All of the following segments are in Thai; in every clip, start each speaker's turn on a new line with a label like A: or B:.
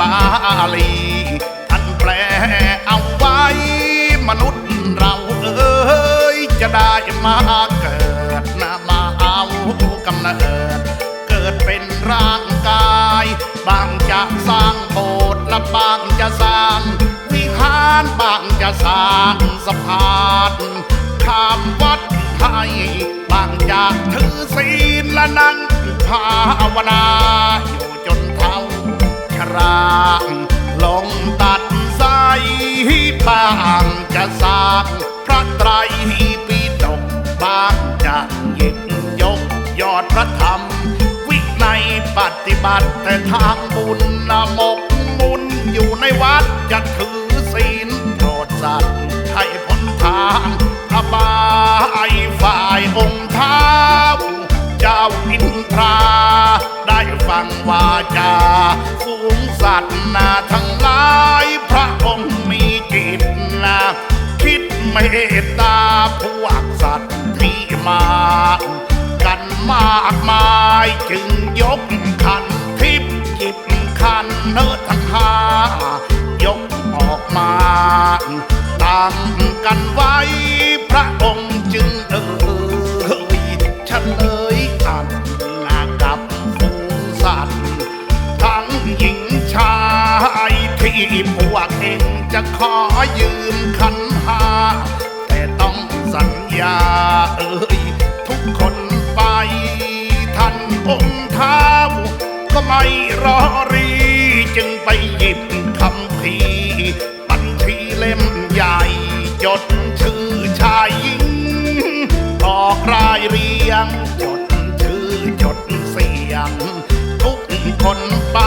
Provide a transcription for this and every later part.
A: บาลี ท่านแปลเอาไว้ มนุษย์เราเอ้ยจะได้มาเกิดนะมาเอากำเนิด เกิดเป็นร่างกาย บางจะสร้างโบสถ์และบางจะสร้าง วิหารบางจะสร้างสะพานข้ามวัดให้บางจะถือศีลและนั่งภาวนาอยู่ อดพระธรรม วิในปฏิบัติแต่ทางบุญนะหมกมุนอยู่ในวัดจะถือศีลโปรดสัตว์ให้พ้นทางอบายฝ่ายองค์ท้าเจ้าอินทราได้ฟังวาจาฝูงสัตว์นาทั้งหลายพระองค์มีจิตนะคิดเมตตาพวกสัตว์ที่มา มากมายจึงยกขันทิพย์หยิบขันเนื้อทั้งห้ายกออกมาตั้งกันไว้ พระองค์จึงเอ่ยเฉลยอันนากับฝูสัตว์ทั้งหญิงชายที่พวกเองจะขอยืมขันหาแต่ต้องสัญญาเอ่ย ทุกคนไป ท่านองค์เท้าก็ไม่รอรี จึงไปหยิบคำพีร์บัญชีเล่มใหญ่ จดชื่อชายหญิงออกรายเรียง จดชื่อจดเสียง ทุกคนไป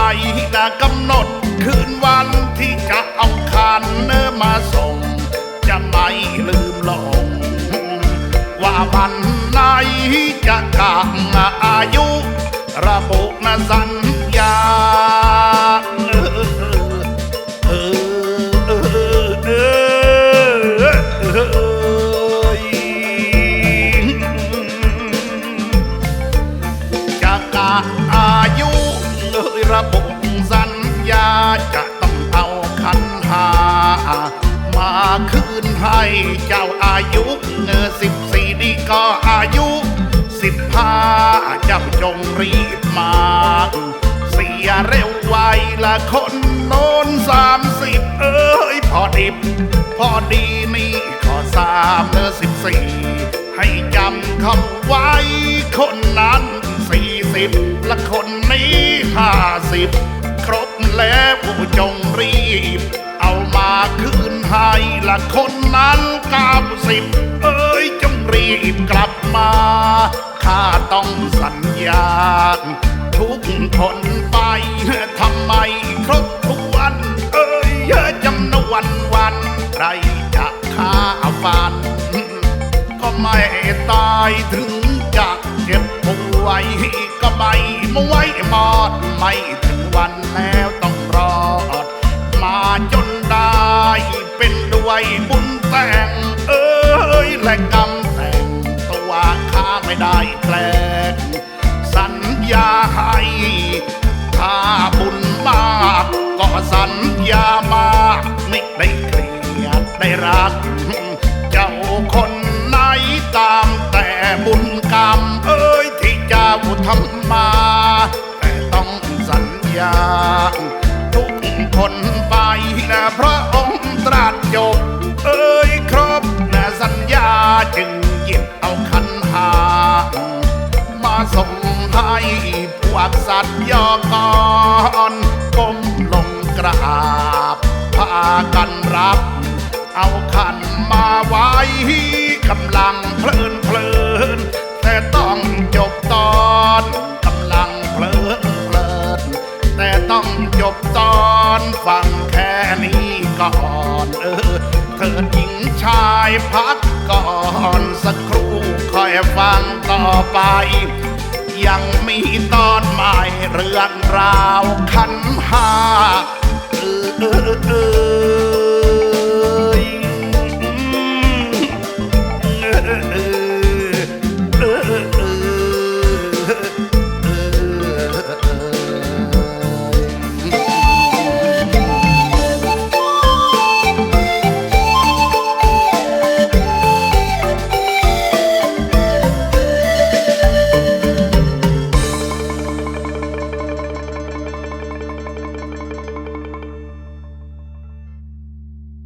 A: นะกำหนดคืนวันที่จะเอาคันเนื้อมาส่ง จะไม่ลืมลง ว่าวันไหนจะกลางอายุ ระบุนสัญญาเออเออเออเออจะกะอายุเลยระบุสัญญาจะ คืนให้ เจ้าอายุเงอสิบสี่นี่ก็อายุสิบห้าเจ้าจงรีบมา เสียเร็วไวละคนโน้นสามสิบเอ้ยพอดิบ พอดีนี่ขอสามเนอสิบสี่ให้จำเขาไว้ คนนั้นสี่สิบและคนนี้ห้าสิบครบแล้วจงรีบ เอามาคืนให้ ละคนนั้นเก้าสิบเอ้ยจงรีบกลับมาข้าต้องสัญญา ทุกคนไปทำไมครบทุกวัน เอ้ยจำนวนวัน ใครจะฆ่าฟัน ก็ไม่ตายถึงจะเจ็บป่วยก็ไม่มวยหมอดไม่ถึงวันแล้ว เป็นด้วยบุญแต่ง เอ้ยและกรรมแต่งตัวข้าไม่ได้แกล้งสัญญาให้ถ้าบุญมากก็สัญญามากไม่ได้เกลียดได้รัก เจ้าคนไหนตามแต่บุญกรรม เอ้ยที่เจ้าทำมา แต่ต้องสัญญา ทุกคนไปนะพระ ตรัสจบ เอ้ยครบนะสัญญาจึงหยิบเอาขันหา มาส่งให้พวกสัตว์ยอกอนก้มลงกราบพากันรับ เอาขันมาไว้กำลังพลินเพลิน สักครู่คอยฟังต่อไป ยังมีตอนใหม่เรื่องราวขันหา